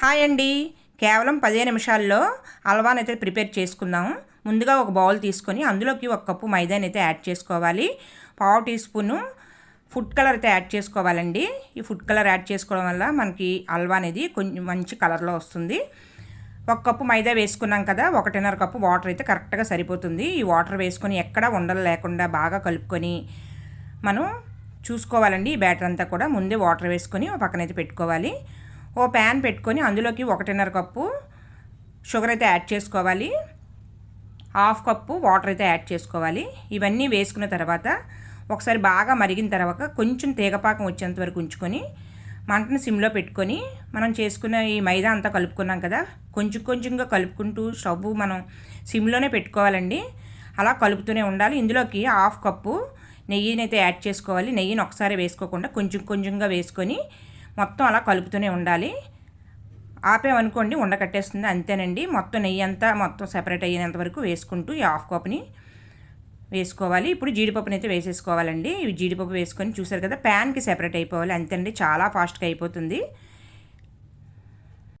Hi అండి. కేవలం పదిహేను నిమిషాల్లో హల్వాని అయితే ప్రిపేర్ చేసుకుందాం. ముందుగా ఒక బౌల్ తీసుకొని అందులోకి ఒక కప్పు మైదాని అయితే యాడ్ చేసుకోవాలి. పావు టీ స్పూను ఫుడ్ కలర్ అయితే యాడ్ చేసుకోవాలండి. ఈ ఫుడ్ కలర్ యాడ్ చేసుకోవడం వల్ల మనకి హల్వా అనేది కొంచెం మంచి కలర్లో వస్తుంది. ఒక కప్పు మైదా వేసుకున్నాం కదా ఒకటిన్నర కప్పు వాటర్ అయితే కరెక్ట్గా సరిపోతుంది. ఈ వాటర్ వేసుకొని ఎక్కడ ఉండలు లేకుండా బాగా కలుపుకొని మనం చూసుకోవాలండి. ఈ బ్యాటర్ అంతా కూడా ముందే వాటర్ వేసుకొని పక్కనైతే పెట్టుకోవాలి. ఓ ప్యాన్ పెట్టుకొని అందులోకి ఒకటిన్నర కప్పు షుగర్ అయితే యాడ్ చేసుకోవాలి. హాఫ్ కప్పు వాటర్ అయితే యాడ్ చేసుకోవాలి. ఇవన్నీ వేసుకున్న తర్వాత ఒకసారి బాగా మరిగిన తర్వాత కొంచెం తీగపాకం వచ్చేంత వరకు ఉంచుకొని మంటను సిమ్లో పెట్టుకొని మనం చేసుకున్న ఈ మైదా అంతా కలుపుకున్నాం కదా కొంచెం కొంచెంగా కలుపుకుంటూ స్టవ్ మనం సిమ్లోనే పెట్టుకోవాలండి. అలా కలుపుతూనే ఉండాలి. ఇందులోకి హాఫ్ కప్పు నెయ్యిని అయితే యాడ్ చేసుకోవాలి. నెయ్యిని ఒకసారి వేసుకోకుండా కొంచెం కొంచెంగా వేసుకొని మొత్తం అలా కలుపుతూనే ఉండాలి. ఆపేమనుకోండి ఉండకట్టేస్తుంది. అంతేనండి. మొత్తం నెయ్యి అంతా మొత్తం సెపరేట్ అయ్యేంత వరకు వేసుకుంటూ ఈ హాఫ్ కప్ని వేసుకోవాలి. ఇప్పుడు జీడిపప్పుని అయితే వేసేసుకోవాలండి. ఇవి జీడిపప్పు వేసుకొని చూసారు కదా ప్యాన్కి సెపరేట్ అయిపోవాలి. అంతేండి చాలా ఫాస్ట్గా అయిపోతుంది.